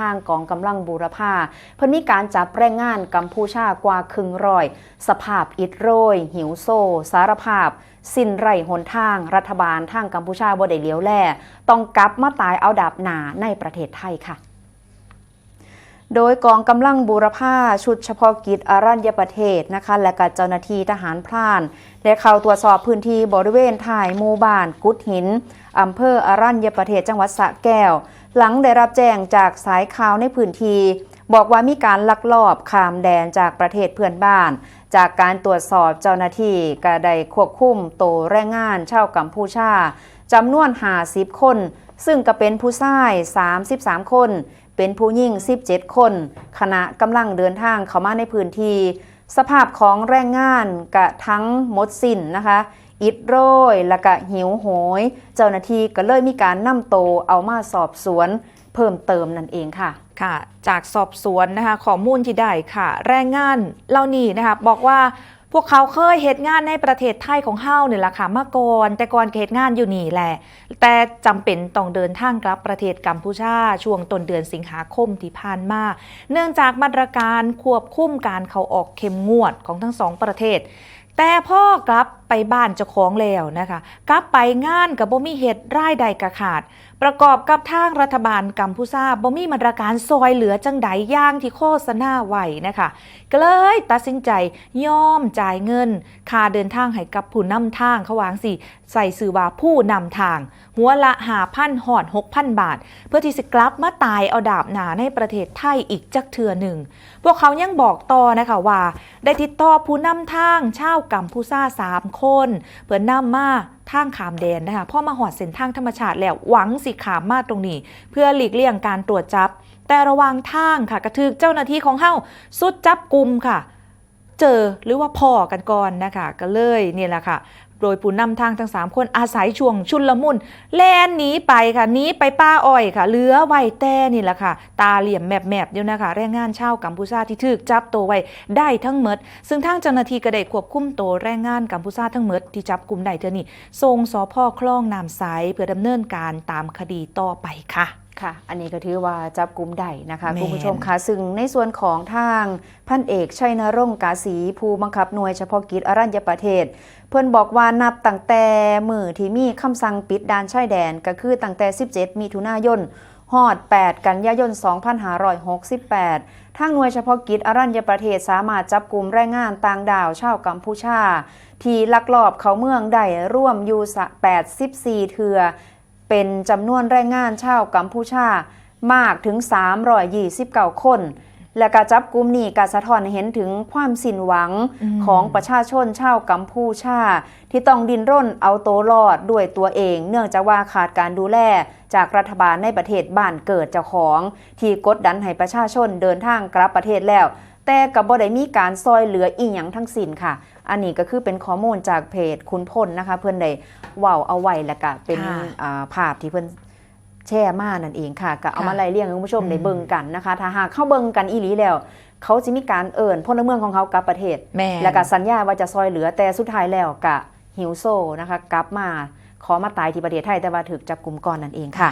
ทางกองกำลังบูรพาเพิ่นมีการจับแรงงานกัมพูชากว่าครึ่งร้อย สภาพอิดโรย หิวโซ สารภาพ สิ้นไร่หนทาง รัฐบาลทางกัมพูชาบ่ได้เลี้ยวแลต้องกลับมาตายเอาดาบหนาในประเทศไทยค่ะ โดยกองกำลังบูรพาชุดเฉพาะกิจอารัญญประเทศนะคะ และก็เจ้าหน้าที่ทหารพราน ได้เข้าตรวจสอบพื้นที่บริเวณถ่ายหมู่บ้านกุดหินอำเภออารัญญประเทศจังหวัดสระแก้ว หลังได้รับแจ้งจากสายข่าวในพื้นที่บอกว่ามีการลักลอบข้ามแดนจากประเทศเพื่อนบ้าน จากการตรวจสอบเจ้าหน้าที่ก็ได้ควบคุมโตแรงงานชาวกัมพูชาจำนวน50คน ซึ่งก็เป็นผู้ชาย 33 คน เป็นผู้หญิง17 คน ขณะกำลังเดินทางเข้ามาในพื้นที่ สภาพของแรงงานกะทั้งหมดสิ้นนะคะอิดโรยและกะหิวโหย เจ้าหน้าที่ก็เลยมีการนำโตเอามาสอบสวน เพิ่มเติมนั่นเองค่ะค่ะ จากสอบสวนนะคะข้อมูลที่ได้ค่ะ แรงงานเหล่านี้นะคะบอกว่า พวกเขาเคยเหตุงานในประเทศไทยของเฮาเนี่ยแหละค่ะมาก่อนแต่ก่อนเหตุงานอยู่นี่แหละ แต่จำเป็นต้องเดินทางกลับประเทศกัมพูชา ช่วงต้นเดือนสิงหาคมที่ผ่านมา เนื่องจากมาตรการควบคุมการเข้าออกเข้มงวดของทั้งสองประเทศแต่พ่อกลับไปบ้านเจ้าของแล้วนะคะ กลับไปงานกับบ่มีเหตุรายใดกระขาด ประกอบกับทางรัฐบาลกัมพูชาบ่มีมาตรการซอยเหลือจังใดย่างที่โฆษณาไว้นะคะก็เลยตัดสินใจยอมจ่ายเงิน ค่าเดินทางให้กับผู้นำทางเขาวางสิใส่สื่อว่าผู้นำทาง หัวละหาพันหอดหกพันบาท เพื่อที่จะกลับมาตายเอาดาบหนาในประเทศไทยอีกจักเทือหนึ่ง พวกเขายังบอกต่อนะคะว่า ได้ติดต่อผู้นำทางชาวกัมพูชาสามคน เพื่อนำมาทางขามแดนนะคะพ่อมาหอดเส้นทางธรรมชาติแล้วหวังสิขามมาตรงนี้ เพื่อหลีกเลี่ยงการตรวจจับ แต่ระวังทางค่ะกระทึกเจ้าหน้าที่ของเฮ้าสุดจับกลุ่มค่ะ เจอหรือว่าพอกันก่อนนะคะก็เลยนี่แหละค่ะ โดยผู้นำทางทั้ง 3 คนอาศัยช่วงชุนละมุนแล่นหนีไปค่ะหนีไปป้าอ้อยค่ะเหลือไว้แต่นี่แหละค่ะ ตาเหลี่ยมแมบๆอยู่นะคะแรงงานชาวกัมพูชาที่ถูกจับตัวไว้ได้ทั้งหมด ซึ่งทางเจ้าหน้าที่ก็ได้ควบคุมตัวแรงงานกัมพูชาทั้งหมดที่จับกลุ่มได้เท่านี้ส่งสพคลองน้ำใสเพื่อดำเนินการตามคดีต่อไปค่ะ ค่ะ อันนี้ก็ถือว่าจับกลุ่มได้นะคะแม่นคุณผู้ชมคะซึ่งในส่วนของทางพันเอกชัยนรงค์กาสีผู้บังคับหน่วยเฉพาะกิจอรัญญประเทศ เพื่อนบอกว่านับตั้งแต่มือที่มีคำสั่งปิดด่านชายแดนก็คือตั้งแต่ 17 มิถุนายนฮอด 8 กันยายน 2568 ทางหน่วยเฉพาะกิจอรัญญประเทศสามารถจับกลุ่มแรงงานต่างดาวชาวกัมพูชา ที่ลักลอบเขาเมืองได้ร่วมอยู่สะ84เทือ เป็นจำนวนแรงงานชาวกัมพูชามากถึง329คน และการจับกลุ่มนี้การสะท้อนให้เห็นถึงความสิ้นหวังอืมของประชาชนชาวกัมพูชา ที่ต้องดิ้นร่นเอาตัวรอดด้วยตัวเอง เนื่องจากว่าขาดการดูแลจากรัฐบาลในประเทศบ้านเกิดเจ้าของ ที่กดดันให้ประชาชนเดินทางกลับประเทศแล้ว แต่กับบ่ได้มีการซอยเหลืออีหยังทั้งสิ้นค่ะ อันนี้ก็คือเป็นข้อมูลจากเพจคุณพลนะคะ เพื่อนได้เว้าเอาไว้แล้วก็เป็นค่ะอ่าภาพที่เพื่อนแช่มานั่นเองค่ะก็เอาค่ะมาไล่เรียงให้คุณผู้ชมอืมได้เบิ่งกันนะคะ ถ้าหากเข้าเบิ่งกันอีหลีแล้ว เขาจะมีการเอิ่นพลเมืองของเขากลับประเทศแม่แล้วก็สัญญาว่าจะซอยเหลือแต่สุดท้ายแล้วกะหิวโซนะคะ กลับมาขอมาตายที่ประเทศไทยแต่ว่าถูกจับกลุ่มก่อนนั่นเองค่ะ